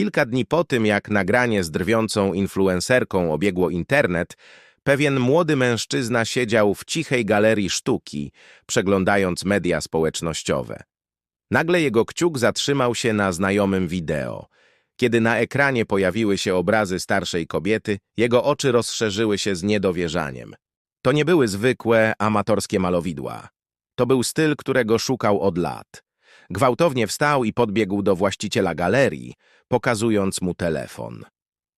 Kilka dni po tym, jak nagranie z drwiącą influencerką obiegło internet, pewien młody mężczyzna siedział w cichej galerii sztuki, przeglądając media społecznościowe. Nagle jego kciuk zatrzymał się na znajomym wideo. Kiedy na ekranie pojawiły się obrazy starszej kobiety, jego oczy rozszerzyły się z niedowierzaniem. To nie były zwykłe, amatorskie malowidła. To był styl, którego szukał od lat. Gwałtownie wstał i podbiegł do właściciela galerii, pokazując mu telefon.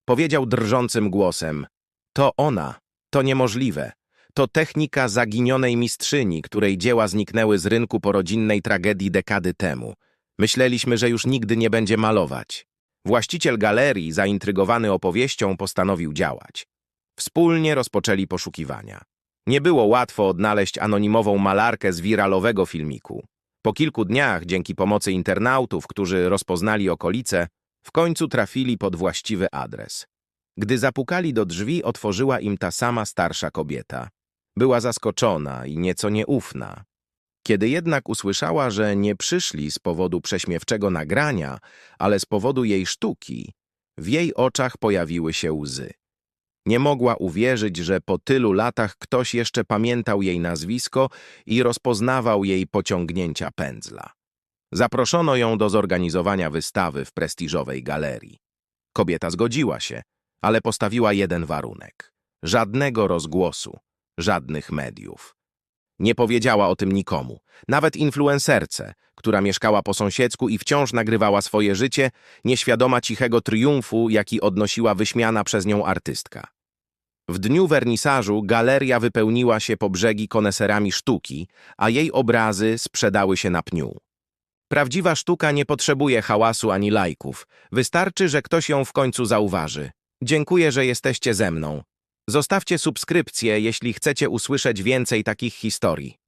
Powiedział drżącym głosem: To ona, to niemożliwe. To technika zaginionej mistrzyni, której dzieła zniknęły z rynku po rodzinnej tragedii dekady temu. Myśleliśmy, że już nigdy nie będzie malować. Właściciel galerii, zaintrygowany opowieścią, postanowił działać. Wspólnie rozpoczęli poszukiwania. Nie było łatwo odnaleźć anonimową malarkę z wiralowego filmiku. Po kilku dniach, dzięki pomocy internautów, którzy rozpoznali okolice, w końcu trafili pod właściwy adres. Gdy zapukali do drzwi, otworzyła im ta sama starsza kobieta. Była zaskoczona i nieco nieufna. Kiedy jednak usłyszała, że nie przyszli z powodu prześmiewczego nagrania, ale z powodu jej sztuki, w jej oczach pojawiły się łzy. Nie mogła uwierzyć, że po tylu latach ktoś jeszcze pamiętał jej nazwisko i rozpoznawał jej pociągnięcia pędzla. Zaproszono ją do zorganizowania wystawy w prestiżowej galerii. Kobieta zgodziła się, ale postawiła jeden warunek. Żadnego rozgłosu, żadnych mediów. Nie powiedziała o tym nikomu, nawet influencerce, która mieszkała po sąsiedzku i wciąż nagrywała swoje życie, nieświadoma cichego triumfu, jaki odnosiła wyśmiana przez nią artystka. W dniu wernisażu galeria wypełniła się po brzegi koneserami sztuki, a jej obrazy sprzedały się na pniu. Prawdziwa sztuka nie potrzebuje hałasu ani lajków. Wystarczy, że ktoś ją w końcu zauważy. Dziękuję, że jesteście ze mną. Zostawcie subskrypcję, jeśli chcecie usłyszeć więcej takich historii.